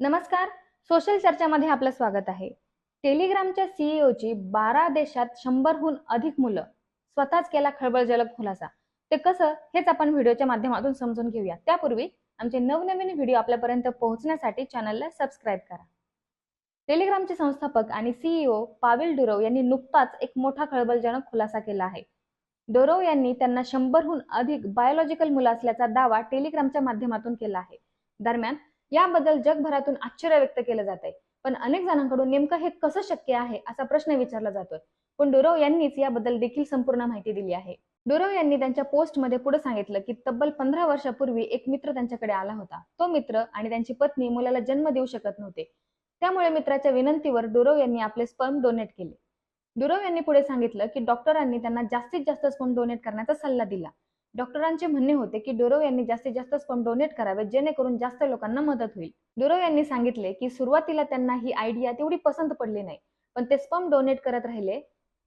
नमस्कार. सोशल चर्चामध्ये आपलं स्वागत आहे. टेलिग्रामच्या सीईओची बारा देशात शंभरहून अधिक मुलं स्वतःच केला खळबळजनक खुलासा. ते कसं हेच आपण व्हिडिओच्या माध्यमातून समजून घेऊया. त्यापूर्वी आमचे नवनवीन व्हिडिओ आपल्यापर्यंत पोहोचण्यासाठी चॅनलला सबस्क्राईब करा. टेलिग्रामचे संस्थापक आणि सीईओ पावेल डुरोव यांनी नुकताच एक मोठा खळबळजनक खुलासा केला आहे. डोरोव यांनी त्यांना शंभरहून अधिक बायोलॉजिकल मुलं असल्याचा दावा टेलिग्रामच्या माध्यमातून केला आहे. दरम्यान याबद्दल जगभरातून आश्चर्य व्यक्त केलं जात आहे पण अनेक जणांकडून नेमकं हे कसं शक्य आहे असा प्रश्न विचारला जातोय. पण डुरव यांनीच याबद्दल देखील संपूर्ण माहिती दिली आहे. डुरव यांनी त्यांच्या पोस्टमध्ये पुढे सांगितलं की तब्बल पंधरा वर्षापूर्वी एक मित्र त्यांच्याकडे आला होता. तो मित्र आणि त्यांची पत्नी मुलाला जन्म देऊ शकत नव्हते. त्यामुळे मित्राच्या विनंतीवर डुरव यांनी आपले स्पर्म डोनेट केले. डुरव यांनी पुढे सांगितलं की डॉक्टरांनी त्यांना जास्तीत जास्त स्पर्म डोनेट करण्याचा सल्ला दिला. डॉक्टरांचे म्हणणे होते की डोरव यांनी जास्तीत जास्त स्पर्म डोनेट करावे जेणेकरून जास्त लोकांना मदत होईल. डुरोव यांनी सांगितले की सुरुवातीला त्यांना ही आयडिया तेवढी पसंत पडली नाही पण ते स्पर्म डोनेट करत राहिले.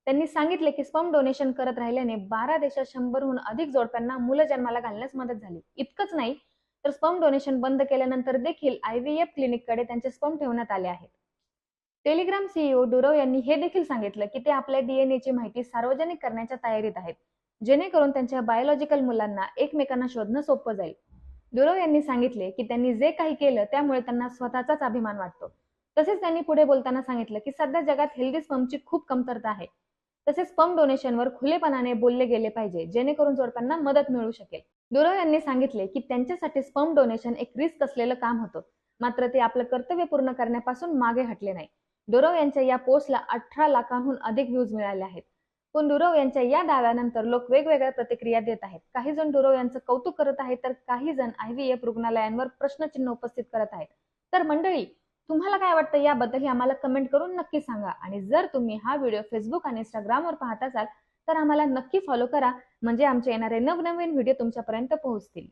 त्यांनी सांगितले की स्पर्म डोनेशन करत राहिल्याने बारा देशात शंभरहून अधिक जोडप्यांना मुलं जन्माला घालण्यास मदत झाली. इतकंच नाही तर स्पर्म डोनेशन बंद केल्यानंतर देखील आयव्हीएफ क्लिनिककडे त्यांचे स्पर्म ठेवण्यात आले आहेत. टेलिग्राम सीईओ डुरव यांनी हे देखील सांगितलं की ते आपल्या डीएनएची माहिती सार्वजनिक करण्याच्या तयारीत आहेत. जेणेकरून त्यांच्या बायोलॉजिकल मुलांना एकमेकांना शोधणं सोपं जाईल. दुरव यांनी सांगितले की त्यांनी जे काही केलं त्यामुळे त्यांना स्वतःचाच अभिमान वाटतो. तसेच त्यांनी पुढे बोलताना सांगितलं की सध्या जगात हेल्दी स्पमची खूप कमतरता आहे. तसेच स्पम डोनेशनवर खुलेपणाने बोलले गेले पाहिजे जेणेकरून जोडप्यांना मदत मिळू शकेल. दुरव यांनी सांगितले की त्यांच्यासाठी स्पम डोनेशन एक रिस्क असलेलं काम होतं. मात्र ते आपलं कर्तव्य पूर्ण करण्यापासून मागे हटले नाही. दुरव यांच्या या पोस्टला अठरा लाखांहून अधिक व्ह्यूज मिळाले आहेत. पण डुरव यांच्या या दाव्यानंतर लोक वेगवेगळ्या प्रतिक्रिया देत आहेत. काही जण डुरव यांचं कौतुक करत आहेत तर काही जण आयव्हीएफ रुग्णालयांवर प्रश्नचिन्ह उपस्थित करत आहेत. तर मंडळी तुम्हाला काय वाटतं याबद्दल हे आम्हाला कमेंट करून नक्की सांगा. आणि जर तुम्ही हा व्हिडिओ फेसबुक आणि इंस्टाग्रामवर पाहत असाल तर आम्हाला नक्की फॉलो करा. म्हणजे आमचे येणारे नवनवीन व्हिडिओ तुमच्यापर्यंत पोहोचतील.